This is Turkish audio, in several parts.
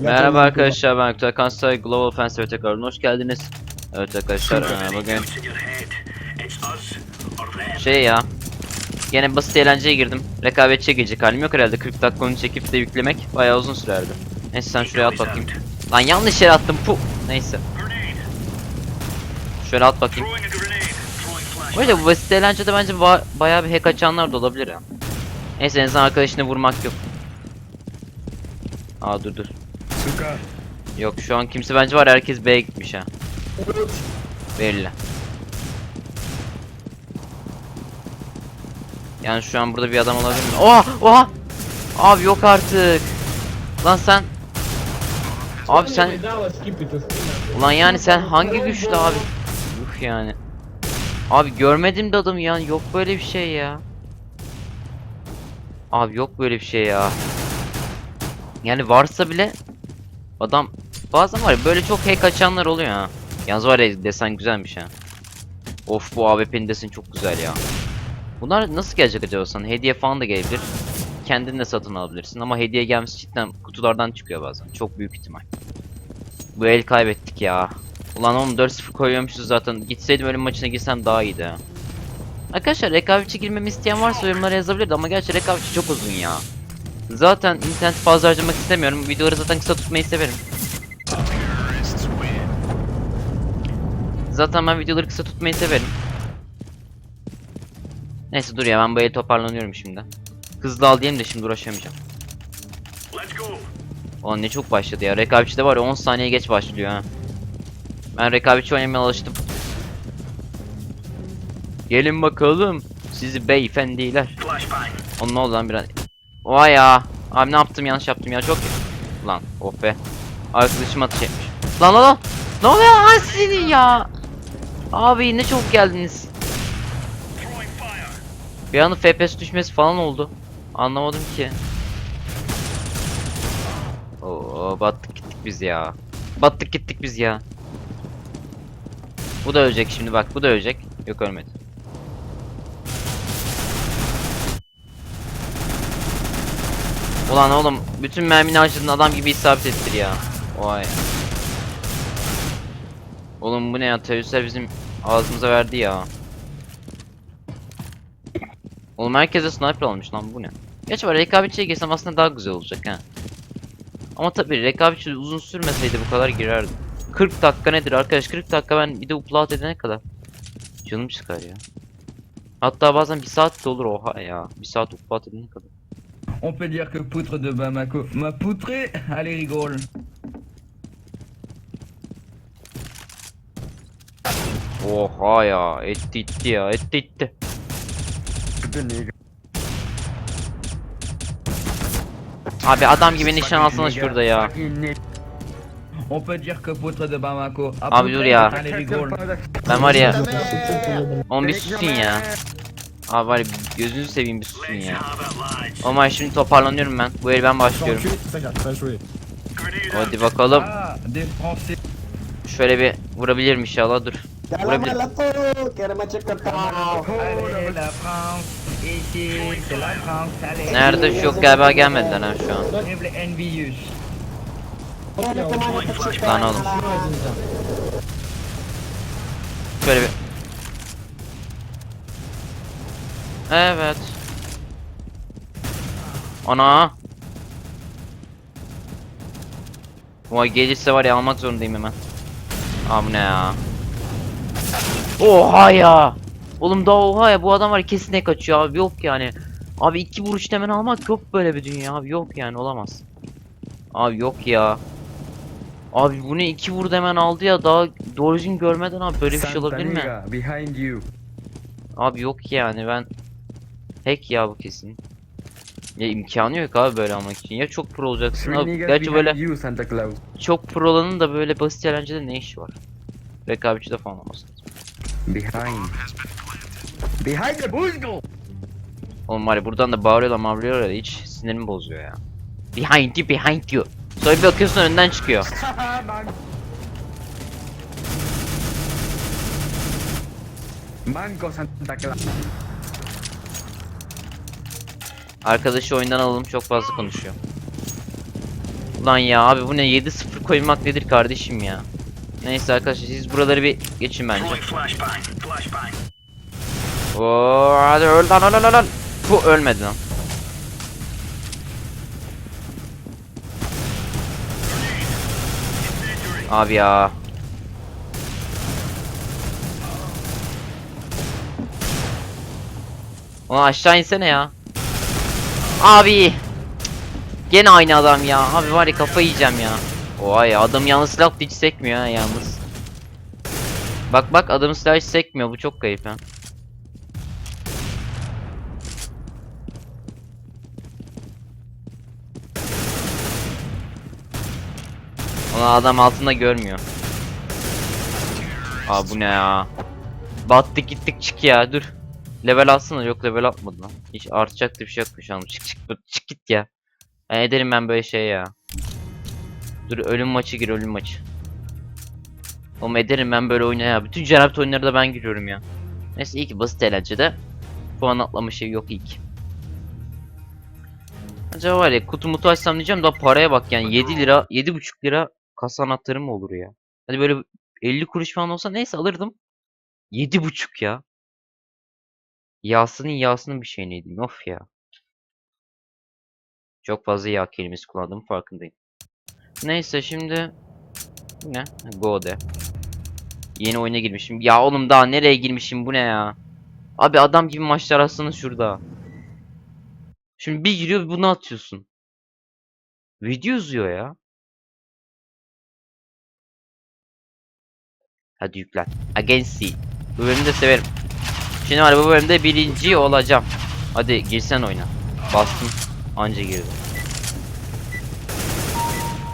Merhaba arkadaşlar ben Aktay Kansay Global Offensive tekrar hoş geldiniz. Evet arkadaşlar eee, bugün şey ya Yine basit eğlenceye girdim. Rekabetçiye gelecek halim yok herhalde 40 dakika onu çekip de yüklemek bayağı uzun sürerdi. Neyse sen şuraya at bakayım. Lan yanlış yere attım pu. Neyse. Şöyle at bakayım. Böyle bu basit eğlencede bence ba bayağı bir hack açanlar da olabilir ya. Neyse en azından arkadaşını vurmak yok. Aa dur dur. Suka. Yok şu an kimse bence var herkes B'ye gitmiş ha. Belli. Yani şu an burada bir adam olabilir mi? Oha! Oha! Abi yok artık. Lan sen Abi sen Ulan yani sen hangi güçlü abi? Yuh yani. Abi görmedim de adamı yani yok böyle bir şey ya. Abi yok böyle bir şey ya. Yani varsa bile adam bazen var ya böyle çok hack açanlar oluyor ha. Yalnız var ya desen güzelmiş ha. Of bu AWP'nin desen çok güzel ya. Bunlar nasıl gelecek acaba sana? Hediye falan da gelebilir. Kendin de satın alabilirsin ama hediye gelmesi cidden kutulardan çıkıyor bazen. Çok büyük ihtimal. Bu el kaybettik ya. Ulan oğlum 4-0 koyuyormuşuz zaten. Gitseydim ölüm maçına girsem daha iyiydi ha. Arkadaşlar rekabetçi girmemi isteyen varsa yorumlara yazabilirdi ama gerçi rekabetçi çok uzun ya. Zaten internet fazla harcamak istemiyorum. Videoları zaten kısa tutmayı severim. Zaten ben videoları kısa tutmayı severim. Neyse dur ya ben eli toparlanıyorum şimdi. Hızlı al diyeyim de şimdi uğraşamayacağım. Ulan ne çok başladı ya. Rekabetçide var ya 10 saniye geç başlıyor ha. Ben rekabetçi oynamaya alıştım. Gelin bakalım. Sizi beyefendiler. Onun oldu lan biraz. Vay ya. Abi ne yaptım yanlış yaptım ya çok Lan of be. Arkadaşım atış etmiş. Lan lan lan. Ne oluyor lan sizin ya? Abi ne çok geldiniz. Bir anda FPS düşmesi falan oldu. Anlamadım ki. Oo battık gittik biz ya. Battık gittik biz ya. Bu da ölecek şimdi bak bu da ölecek. Yok ölmedi. Ulan oğlum bütün mermini harcadın adam gibi isabet ettir ya. Vay. Oğlum bu ne ya teröristler bizim ağzımıza verdi ya. Oğlum herkese sniper almış lan bu ne? Geç var rekabetçiye girsem aslında daha güzel olacak ha. Ama tabii rekabetçi uzun sürmeseydi bu kadar girerdim. 40 dakika nedir arkadaş 40 dakika ben bir de upload edene kadar. Canım çıkar ya. Hatta bazen bir saat de olur oha ya. Bir saat upload edene kadar. On peut dire que poutre de Bamako m'a poutré. Allez, rigole. Oha ya etti itti ya etti itti. Abi adam gibi nişan alsana şurada ya. On peut dire que poutre de Bamako. a Abi dur poutré. ya. Allez, rigole. Ben var ya. Oğlum bir susun ya. Abi var ya gözünüzü seveyim bir susun ya. Ben şimdi toparlanıyorum ben. Bu el ben başlıyorum. Hadi bakalım. Şöyle bir vurabilirim inşallah dur. Vurabilirim. Nerede şu yok galiba gelmediler ha şu an. Lan oğlum. Şöyle bir. Evet. Ana. Vay gelirse var ya almak zorundayım hemen. Aa bu ne ya? Oha ya. Oğlum daha oha ya bu adam var kesin ne kaçıyor abi yok yani. Abi iki vuruş hemen almak yok böyle bir dünya abi yok yani olamaz. Abi yok ya. Abi bu ne iki vurdu hemen aldı ya daha doğru görmeden abi böyle bir şey olabilir mi? Behind you. Abi yok yani ben hack ya bu kesin. Ya imkanı yok abi böyle almak için. Ya çok pro olacaksın. Abi, gerçi böyle çok pro olanın da böyle basit eğlencede ne işi var? Rekabetçide falan olmasın. Behind. Behind the bushel. Oğlum var ya buradan da bağırıyorlar mavlıyorlar ya hiç sinirimi bozuyor ya. Behind you behind you. Sonra bir bakıyorsun önden çıkıyor. Manco Santa Claus. Arkadaşı oyundan alalım çok fazla konuşuyor. Ulan ya abi bu ne 7-0 koymak nedir kardeşim ya. Neyse arkadaşlar siz buraları bir geçin bence. Oo, hadi öl lan öl öl öl. Bu ölmedi lan. Abi ya. Ulan aşağı insene ya. Abi. Gene aynı adam ya. Abi var ya kafayı yiyeceğim ya. Ya adam yalnız silah hiç sekmiyor ha yalnız. Bak bak adamın silahı hiç sekmiyor bu çok kayıp ha. Ulan adam altında görmüyor. Aa bu ne ya? Battık gittik çık ya dur. Level alsana yok level atmadı lan. Hiç artacak da bir şey yokmuş hanım. Çık çık çık git ya. Ben ederim ben böyle şey ya. Dur ölüm maçı gir ölüm maçı. Oğlum ederim ben böyle oyuna ya. Bütün cenabet oyunları da ben giriyorum ya. Neyse iyi ki basit eğlencede. Puan atlama şey yok iyi ki. Acaba var ya kutu mutu açsam diyeceğim da paraya bak yani 7 lira 7,5 lira kasa anahtarı mı olur ya? Hadi böyle 50 kuruş falan olsa neyse alırdım. 7,5 ya. Yağsının yağsının bir şey neydi? Of ya. Çok fazla yağ kelimesi kullandım farkındayım. Neyse şimdi ne? Go de. Yeni oyuna girmişim. Ya oğlum daha nereye girmişim bu ne ya? Abi adam gibi maçlar aslında şurada. Şimdi bir giriyor bunu atıyorsun. Video uzuyor ya. Hadi yüklen. Against Bu bölümü de severim. Şimdi var bu bölümde birinci olacağım. Hadi girsen oyna. Bastım. Anca girdi.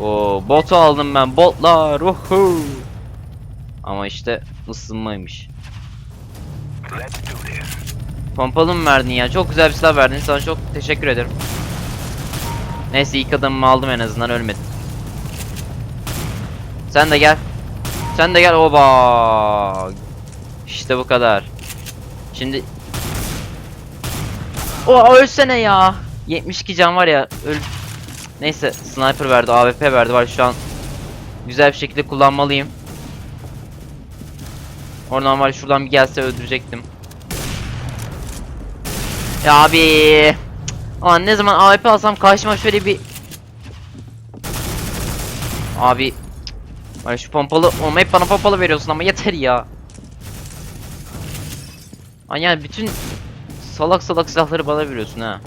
Oo botu aldım ben. Botlar. Uhu. Ama işte ısınmaymış. Pompalı mı verdin ya? Çok güzel bir silah verdin. Sana çok teşekkür ederim. Neyse ilk adamımı aldım en azından ölmedim. Sen de gel. Sen de gel. Oba. İşte bu kadar. Şimdi O ölsene ya. 72 can var ya. Öl. Neyse sniper verdi, AWP verdi var şu an. Güzel bir şekilde kullanmalıyım. Oradan var şuradan bir gelse öldürecektim. Ya abi. Aman ne zaman AWP alsam karşıma şöyle bir Abi Var şu pompalı o hep bana pompalı veriyorsun ama yeter ya. Ay yani bütün salak salak silahları bana veriyorsun ha.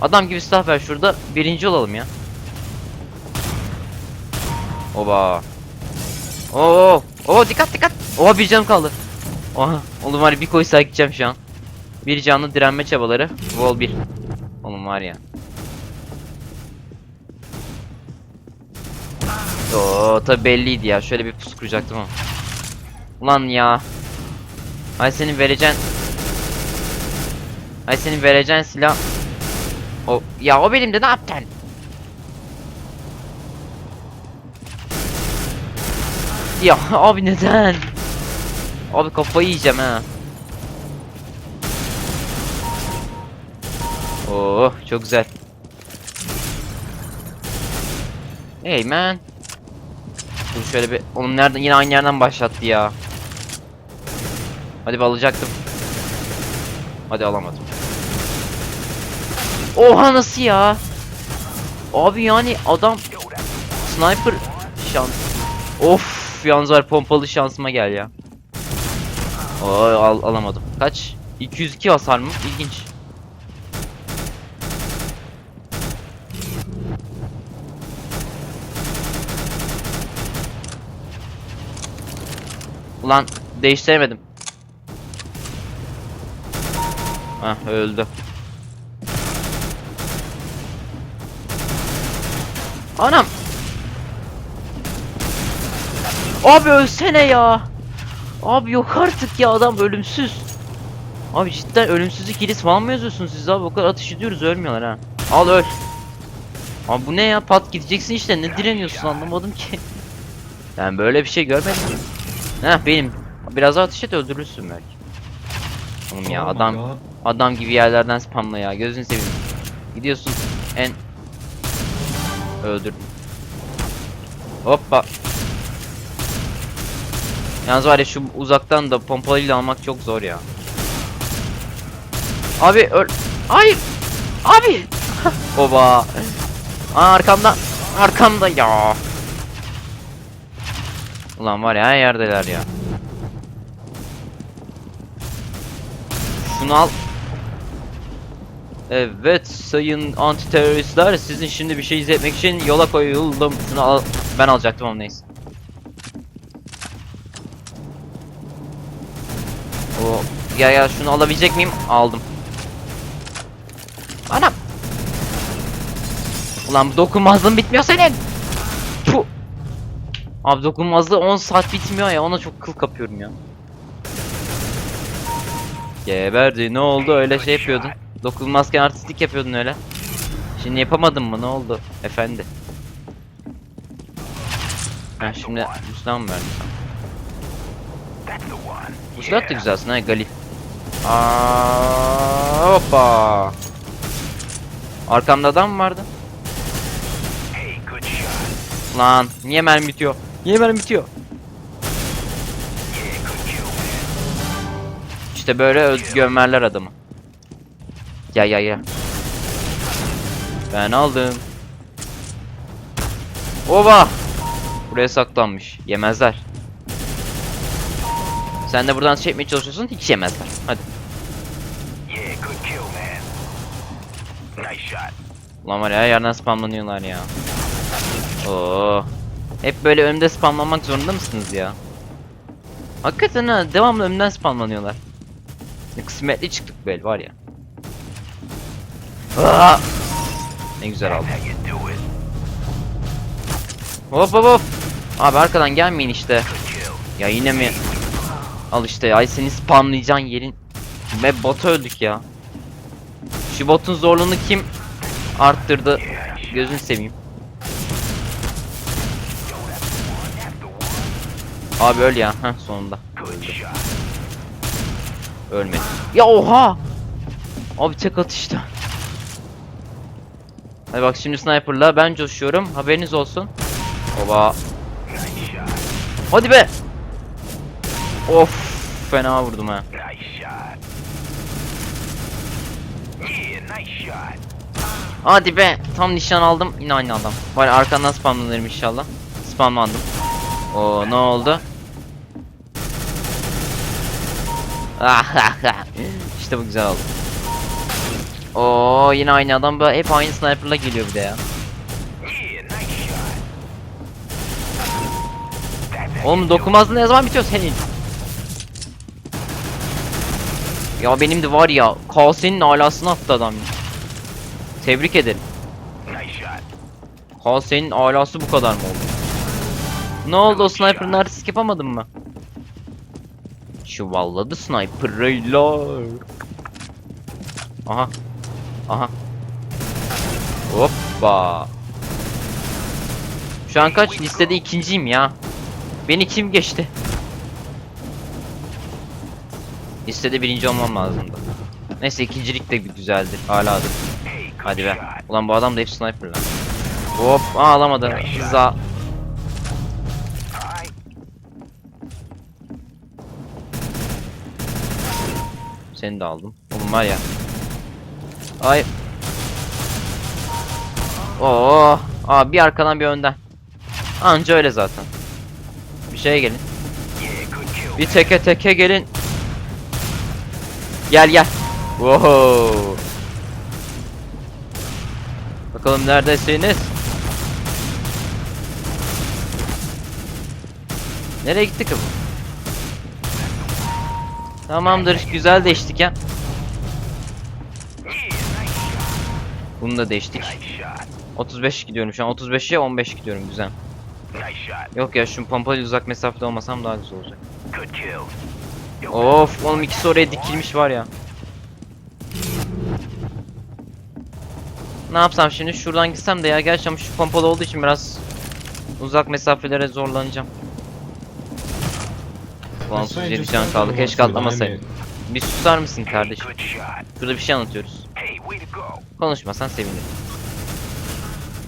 Adam gibi silah ver şurada birinci olalım ya. Oba. Oo, oo dikkat dikkat. Oha bir canım kaldı. Oha, oğlum var ya bir koysa gideceğim şu an. Bir canlı direnme çabaları. Vol 1. Oğlum var ya. Oo tabi belliydi ya. Şöyle bir pus kuracaktım ama. Ulan ya. Ay senin vereceğin Ay senin vereceğin silah O ya o benim de ne yaptın? Ya abi neden? Abi kafayı yiyeceğim ha. Oo çok güzel. Hey man. Dur şöyle bir onun nereden yine aynı yerden başlattı ya. Hadi bir alacaktım. Hadi alamadım. Oha nasıl ya? Abi yani adam sniper şans. Of yalnız var pompalı şansıma gel ya. Oo al alamadım. Kaç? 202 hasar mı? İlginç. Ulan değiştiremedim. Hah öldü. Anam. Abi ölsene ya. Abi yok artık ya adam ölümsüz. Abi cidden ölümsüzlük hilesi falan mı yazıyorsunuz siz abi? O kadar atış ediyoruz ölmüyorlar ha. Al öl. Abi bu ne ya? Pat gideceksin işte. Ne direniyorsun anlamadım ki. Ben böyle bir şey görmedim. Heh benim. Biraz daha ateş et öldürürsün belki. Oğlum ya adam adam gibi yerlerden spamla ya. Gözünü seveyim. Gidiyorsun en öldürdüm. Hoppa. Yalnız var ya şu uzaktan da pompalıyla almak çok zor ya. Abi öl... Hayır! Abi! Oba! Aa arkamda! Arkamda ya! Ulan var ya her yerdeler ya. Şunu al. Evet sayın anti teröristler sizin şimdi bir şey izletmek için yola koyuldum. Şunu al ben alacaktım ama neyse. O gel gel şunu alabilecek miyim? Aldım. Anam. Ulan bu dokunmazlığın bitmiyor senin. Puh. Abi dokunmazlığı 10 saat bitmiyor ya ona çok kıl kapıyorum ya. Geberdi ne oldu öyle şey yapıyordun. Dokunmazken artistlik yapıyordun öyle. Şimdi yapamadın mı ne oldu efendi? Ha şimdi Müslüman mı? Bu silah da güzelsin ha Galil. Aa, hoppa. Arkamda adam mı vardı? Lan niye mermi bitiyor? Niye mermi bitiyor? İşte böyle gömerler adamı. Ya ya ya. Ben aldım. Oba! Buraya saklanmış. Yemezler. Sen de buradan çekmeye çalışıyorsun hiç yemezler. Hadi. Ulan var ya yerden spamlanıyorlar ya. Oo. Hep böyle önümde spamlanmak zorunda mısınız ya? Hakikaten ha devamlı önümden spamlanıyorlar. Kısmetli çıktık böyle var ya. Aa! Ne güzel aldım. Hop hop hop. Abi arkadan gelmeyin işte. Ya yine mi? Al işte ay seni spamlayacağın yerin. Ve bota öldük ya. Şu botun zorluğunu kim arttırdı? Gözünü seveyim. Abi öl ya. Heh sonunda. Ölmedi. Ya oha! Abi tek atışta. Hadi bak şimdi sniper'la ben coşuyorum. Haberiniz olsun. Oba. Hadi be. Of fena vurdum ha. Hadi be. Tam nişan aldım. Yine aynı adam. Var arkandan spamlanırım inşallah. Spamlandım. Oo ne oldu? işte bu güzel oldu. Oo yine aynı adam. Böyle Hep aynı sniper'la geliyor bir de ya. Oğlum you do it. dokunmazlığı ne zaman bitiyor senin? Ya benim de var ya Kase'nin alasını attı adam. Tebrik ederim. Kase'nin alası bu kadar mı oldu? Ne oldu o sniper'ın artistik yapamadın mı? Çuvalladı sniper'ıyla. Aha. Aha. Hoppa. Şu an kaç? Listede ikinciyim ya. Beni kim geçti? Listede birinci olmam lazımdı. Neyse ikincilik de güzeldir. Haladır. Hadi be. Ulan bu adam da hep sniper lan. Hop. Aa alamadı. Hıza. Seni de aldım. Oğlum var ya. Ay. Oo. Aa bir arkadan bir önden. Anca öyle zaten. Bir şeye gelin. Bir teke teke gelin. Gel gel. Wow. Bakalım neredesiniz? Nereye gitti ki? Tamamdır, güzel değiştik ya. Bunu da değiştik. Nice shot. 35 gidiyorum şu an. 35'e 15 gidiyorum güzel. Yok ya şu pompalı uzak mesafede olmasam daha güzel olacak. Of oğlum ikisi oraya dikilmiş var ya. Ne yapsam şimdi şuradan gitsem de ya ama şu pompalı olduğu için biraz uzak mesafelere zorlanacağım. Ulan That's fine, 37 just can don't kaldı keşke atlamasaydım. Bir susar mısın kardeşim? Şurada bir şey anlatıyoruz. Hey, way to go. Konuşmasan sevinirim.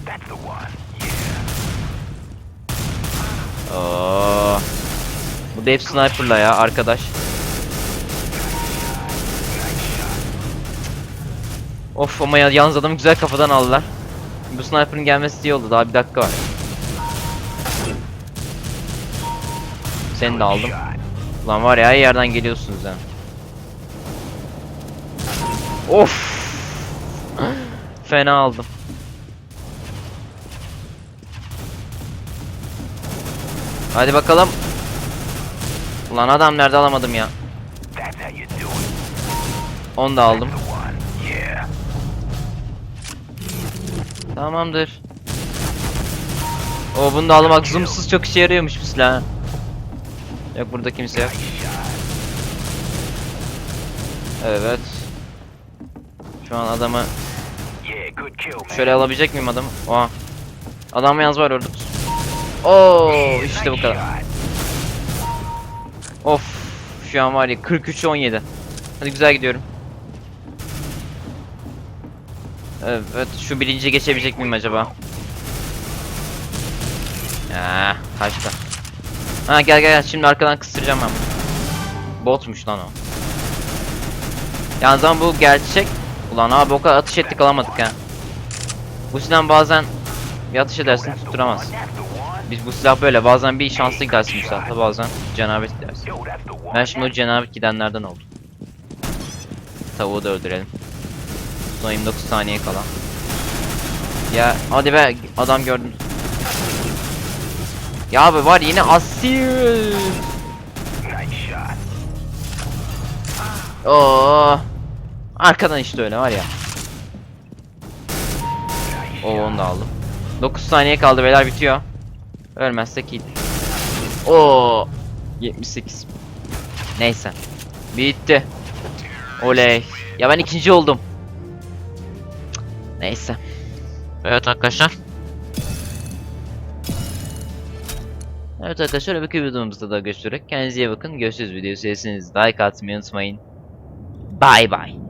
That's the one. O da hep sniper'la ya arkadaş. Of ama ya, yalnız adamı güzel kafadan aldılar. Bu sniper'ın gelmesi iyi oldu. Daha bir dakika var. Seni de aldım. Ulan var ya yerden geliyorsunuz ya. Of. Fena aldım. Hadi bakalım. Ulan adam nerede alamadım ya. Onu da aldım. Tamamdır. O bunu da almak zoomsuz çok işe yarıyormuş bu silah. Yok burada kimse yok. Evet. Şu an adamı şöyle alabilecek miyim adamı? Oha. Adam yalnız var orada. Oo işte bu kadar. Of. Şu an var ya 43 17. Hadi güzel gidiyorum. Evet şu birinci geçebilecek miyim acaba? Ya kaçtı. Ha gel gel şimdi arkadan kıstıracağım ben. Botmuş lan o. Yalnız ama bu gerçek. Ulan abi o kadar atış ettik alamadık ha. Bu silah bazen bir atış edersin tutturamaz. Biz bu silah böyle bazen bir şanslı gidersin bu silahla bazen cenabet gidersin. Ben şimdi o cenabet gidenlerden oldum. Tavuğu da öldürelim. Son 29 saniye kala. Ya hadi be adam gördüm. Ya abi var yine asil. Oo. Arkadan işte öyle var ya. Shot. onu da aldım. 9 saniye kaldı beyler bitiyor. Ölmezsek iyi. Oo. 78. Neyse. Bitti. Oley. Ya ben ikinci oldum. Neyse. Evet arkadaşlar. Evet arkadaşlar öbürkü videomuzda da görüşürüz. Kendinize iyi bakın. Görüşürüz video serisiniz. Like atmayı unutmayın. Bye bye.